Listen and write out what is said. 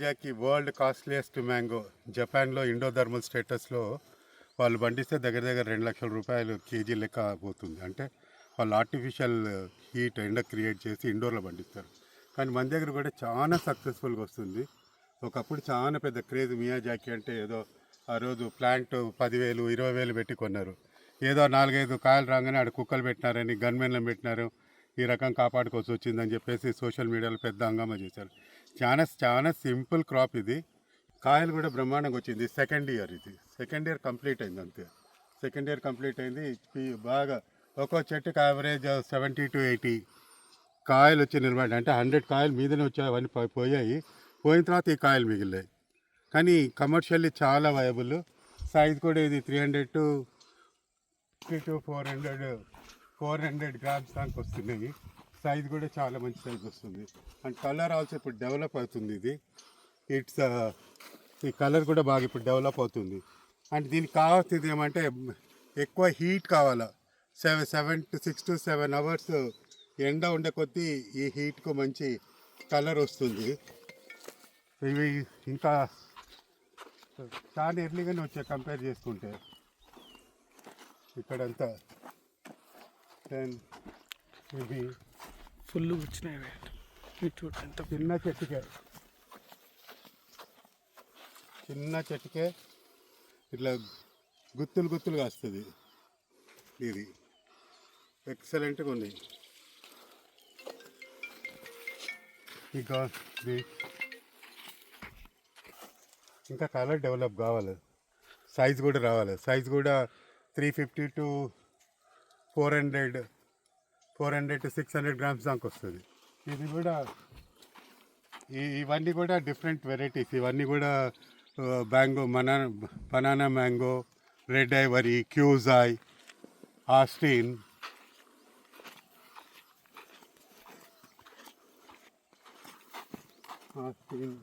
Jackie world costliest mango జపాన్లో ఇండోధర్మల్ స్టేటస్లో వాళ్ళు పండిస్తే దగ్గర దగ్గర రెండు లక్షల రూపాయలు కేజీ లెక్క పోతుంది. అంటే వాళ్ళు ఆర్టిఫిషియల్ హీట్ ఎండ క్రియేట్ చేసి ఇండోర్లో పండిస్తారు. కానీ మన దగ్గర కూడా చాలా సక్సెస్ఫుల్గా వస్తుంది. ఒకప్పుడు చాలా పెద్ద క్రేజ్ మియాజాకి అంటే ఏదో ఆ రోజు ప్లాంట్ పదివేలు ఇరవై వేలు పెట్టి కొన్నారు. ఏదో నాలుగైదు కాయలు రాగానే ఆడ కుక్కలు పెట్టినారని గన్మెన్లను పెట్టినారు. ఈ రకం కాపాడుకోవాల్సి వచ్చిందని చెప్పేసి సోషల్ మీడియాలో పెద్ద హంగామా చేశారు. చాలా చాలా సింపుల్ క్రాప్ ఇది. కాయలు కూడా బ్రహ్మాండంగా వచ్చింది. సెకండ్ ఇయర్ ఇది. సెకండ్ ఇయర్ కంప్లీట్ అయింది అంతే. సెకండ్ ఇయర్ కంప్లీట్ అయింది. బాగా ఒక్కో చెట్టుకి యావరేజ్ సెవెంటీ టు ఎయిటీ కాయలు వచ్చి నిలబడి అంటే హండ్రెడ్ కాయలు మీదనే వచ్చాయి అవన్నీ పోయాయి. పోయిన తర్వాత ఈ కాయలు మిగిలాయి కానీ కమర్షియల్లీ చాలా వయబుల్ సైజ్ కూడా ఇది three hundred to three to four hundred four hundred grams దానికి వస్తున్నాయి. సైజ్ కూడా చాలా మంచి సైజ్ వస్తుంది. అండ్ కలర్ ఆల్సో ఇప్పుడు డెవలప్ అవుతుంది ఇది. ఇట్స్ ఈ కలర్ కూడా బాగా ఇప్పుడు డెవలప్ అవుతుంది. అండ్ దీనికి కావాల్సింది ఏమంటే ఎక్కువ హీట్ కావాలా. Seven seven to six to seven hours ఎండ ఉండే కొద్దీ ఈ హీట్కు మంచి కలర్ వస్తుంది. ఇవి ఇంకా చాలా ఎర్లీగానే వచ్చాయి కంపేర్ చేసుకుంటే. ఇక్కడంతా దెన్ ఇవి ఫుల్ వచ్చినాయి చూడు ఎంత చిన్న చెట్టుకే. చిన్న చెట్టుకే ఇట్లా గుత్తులు గుత్తులుగా వస్తుంది ఇది. ఎక్సలెంట్గా ఉంది. ఇంకా ఇంకా కలర్ డెవలప్ కావాలి. సైజ్ కూడా రావాలి. సైజ్ కూడా three fifty to four hundred four hundred to six hundred grams దాకా వస్తుంది. ఇది కూడా ఈ ఇవన్నీ కూడా డిఫరెంట్ వెరైటీస్ ఇవన్నీ కూడా మ్యాంగో మన బనానా మ్యాంగో రెడ్ ఐవరీ క్యూజాయ్ ఆస్టిన్. ఆస్టిన్.